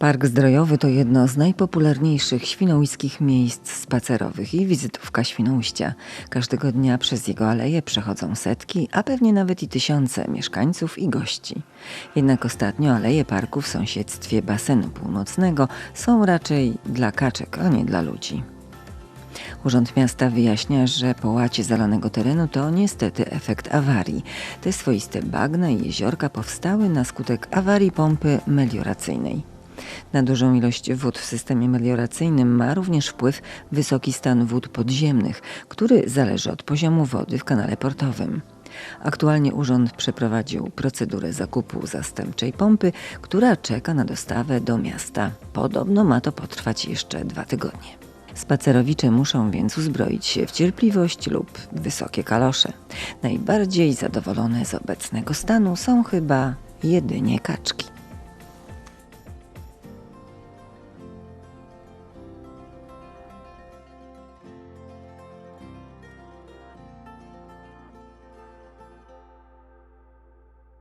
Park Zdrojowy to jedno z najpopularniejszych świnoujskich miejsc spacerowych i wizytówka Świnoujścia. Każdego dnia przez jego aleje przechodzą setki, a pewnie nawet i tysiące mieszkańców i gości. Jednak ostatnio aleje parku w sąsiedztwie basenu północnego są raczej dla kaczek, a nie dla ludzi. Urząd Miasta wyjaśnia, że połacie zalanego terenu to niestety efekt awarii. Te swoiste bagna i jeziorka powstały na skutek awarii pompy melioracyjnej. Na dużą ilość wód w systemie melioracyjnym ma również wpływ wysoki stan wód podziemnych, który zależy od poziomu wody w kanale portowym. Aktualnie urząd przeprowadził procedurę zakupu zastępczej pompy, która czeka na dostawę do miasta. Podobno ma to potrwać jeszcze dwa tygodnie. Spacerowicze muszą więc uzbroić się w cierpliwość lub wysokie kalosze. Najbardziej zadowolone z obecnego stanu są chyba jedynie kaczki.